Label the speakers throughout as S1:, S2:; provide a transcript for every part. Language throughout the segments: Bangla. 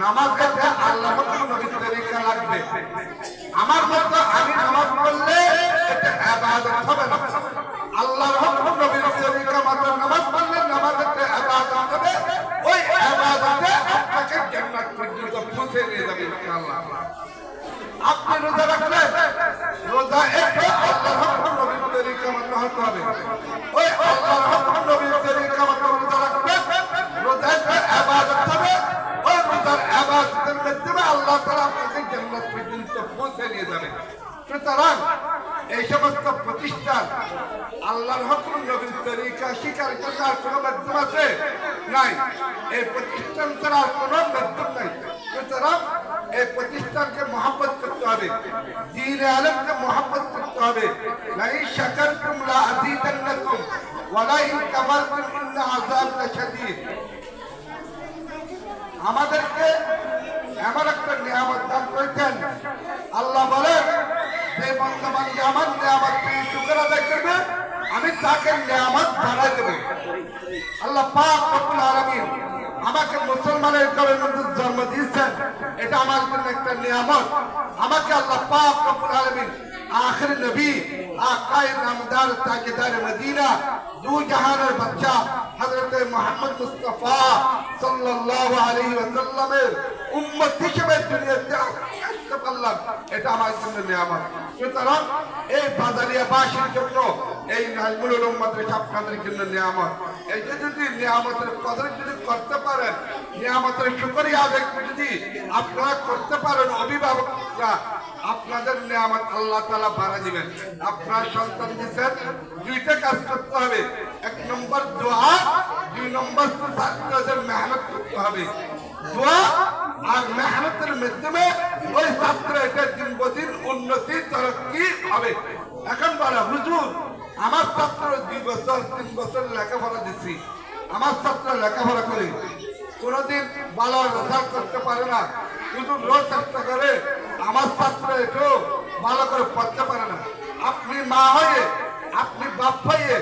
S1: নামাজ পড়তে আল্লাহ নবীর তরিকা লাগবে। আমার মতো আমি নামাজ পড়লে এটা ইবাদত হবে না। আল্লাহর আপনি রোজা রাখলেন রোজা একটু আল্লাহর নবীর তরিকা মতো হতে হবে ওই আল্লাহর হুকুম নবীর তরিকা মতো রোজা রাখবেন রোজা একটা ইবাদত হবে ওই রোজার ইবাদতের মাধ্যমে আল্লাহ তাআলা আপনাকে জান্নাত পর্যন্ত পৌঁছে নিয়ে যাবে। সুতরাং এই সমস্ত প্রতিষ্ঠান আল্লাহর হুকুম, নবীর তরিকা স্বীকার করার কোনো মাধ্যম আছে? নাই। এই প্রতিষ্ঠান ছাড়া কোনো মাধ্যম নাই। সুতরাং এই প্রতিষ্ঠানকে মহাব্বত করতে হবে। দিন আলমকে মহাব্বত করতে হবে। নাই শাকার তুমলা আজিদান্নাকুম ওয়ালা ইন কাফারতুম ইন্না আযাব লাশাদীদ আমাদেরকে এমন একটা নিয়ামত দান করেছেন। আল্লাহ বলেন যে বন্ধমান আমার নিয়ামত পেয়ে শুকর আদায় করবে, আমি তাকে নিয়ামত বাড়াই দেবো। আল্লাহ পাক রব্বুল আলামিন আমাকে মুসলমানের ঘরের মধ্যে জন্ম দিয়েছেন। এটা আমার জন্য একটা নিয়ামত। আমাকে আল্লাহ পাক রব্বুল আলামিন আখির নবী আকায়ে নামদার তাজদার মদিনা দু জাহানের বাদশা হযরত মুহাম্মদ মুস্তাফা সাল্লাল্লাহু আলাইহি ওয়াসাল্লামের উম্মত হিসেবে দুনিয়াতে আসতে পারলাম, এটা আমার জন্য নিয়ামত। সুতরাং এই বাজারিয়া বাসীর জন্য এই নাজমুল উলুম মাদ্রাসা জন্য নিয়ামত। এই যে যদি নিয়ামতের কদর যদি করতে পারেন, নিয়ামতের শুকরিয়া আদায় যদি আপনারা করতে পারেন অভিভাবকরা আপনাদের নিয়ামত আল্লাহ তালা বাড়া দিবেন। আপনার সন্তান দিচ্ছেন, দুইটা কাজ করতে হবে। এক নম্বর দোয়া, দুই নম্বর ছাত্রদের মেহনত করতে হবে। আর মেহনতের মাধ্যমে ওই ছাত্র এটা দিন উন্নতি, তরক্কি হবে। এখন বলা, হুজুর, আমার ছাত্র দুই বছর, তিন বছর লেখাপড়া দিচ্ছি। আমার ছাত্র লেখাপড়া করে। কোনোদিন ভালো রেজাল্ট করতে পারে না। শুধু রোজ চেষ্টা করে আমার ছাত্র একটু ভালো করে পড়তে পারে না। আপনি মা হয়ে, আপনি বাপ হয়ে,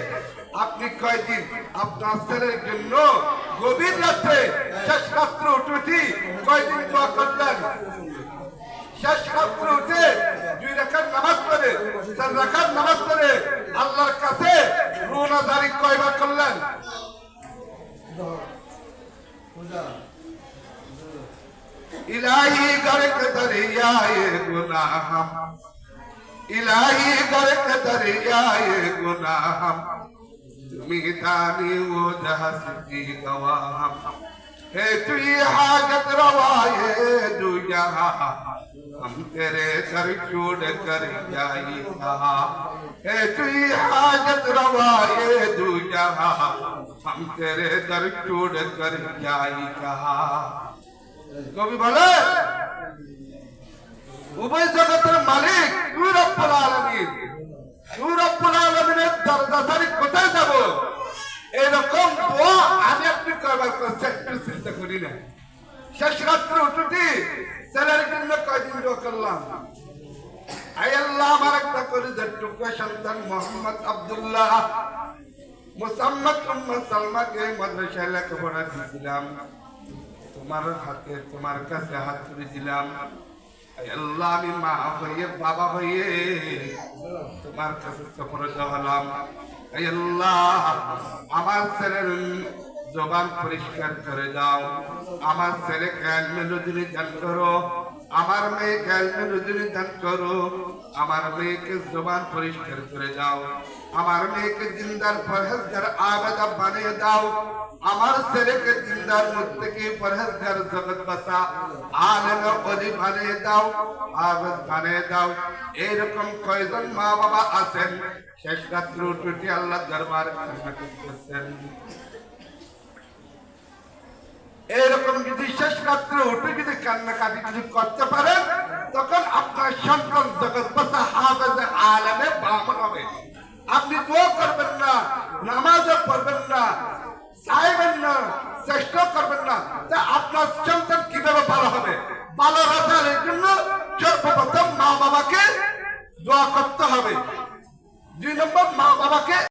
S1: আপনি কয়দিন আপনার ছেলের জন্য গভীর রাত্রে শেষ রাত্রে উঠে উঠি, কয়দিন দোয়া করলেন শেষ রাত্রে উঠে দুই রাখার নামাজ পড়ে, চার রাখার নামাজ পড়ে, আল্লাহর কাছে রুনা জারি কয়বার করলেন? इलाही गर्क दरियाए गुनाहम। इलाही गर्क दरियाए गुनाहम। तुम्हें दानी वो जहस की गवाहम। है हाजत रवाए दुया हम तेरे घर छोड़ कर जाएगा हे तुई हाजत रवाए दुया हम तेरे घर छोड़ कर जाएगा কবি বলে, উভয় জগতের মালিক তুই কোথায় যাব? এরকম শেষ রাত্রে উঠুটি, ছেলের জন্য কয়দিন দোয়া করলাম। আই আল্লাহ, আমার একটা করে যে টুকরা, সন্তান মোহাম্মদ আব্দুল্লাহ। মুসাম্মদ উম্মদ সালমাকে মাদ্রাসায় লেখাপড়া দিয়েছিলাম। তোমার হাতে, তোমার কাছে হাত তুলে দিলাম আল্লাহ আমি মা হয়ে, বাবা হয়ে তোমার কাছে সফরত হলাম আল্লাহ, আমার ছেলের জবান পরিষ্কার করে দাও। আমার ছেলে ক্যালমে নজরে দান করো, আমার মেয়ে ক্যালমে নজরে দান করো আমার মেয়েকে জবান পরিষ্কার করে দাও। আমার মেয়েকে জিন্দার পরহেজগার আবেদা বানিয়ে দাও। আমার ছেলেকে জিন্দার মধ্যে কি পরহেজগার জগৎ বাসা আলেম অলি বানিয়ে দাও, আবেদ বানিয়ে দাও। এইরকম কয়জন মা বাবা আছেন? শেষ রাত্রে উঠে আল্লাহ দরবার কান্না করতেছেন। এরকম যদি শেষ রাত্রে উঠে যদি কান্নাকাটি যদি করতে পারেন তখন আপনার সন্তান জগৎ বাসা হাফেজে আলেমে বামন হবে, আপনি দোয়া করবেন না, নামাজও পড়বেন না, চাইবেন না চেষ্টা করবেন না, তা আপনার সন্তান কীভাবে ভালো হবে? ভালো রাখার জন্য সর্বপ্রথম মা বাবাকে দোয়া করতে হবে।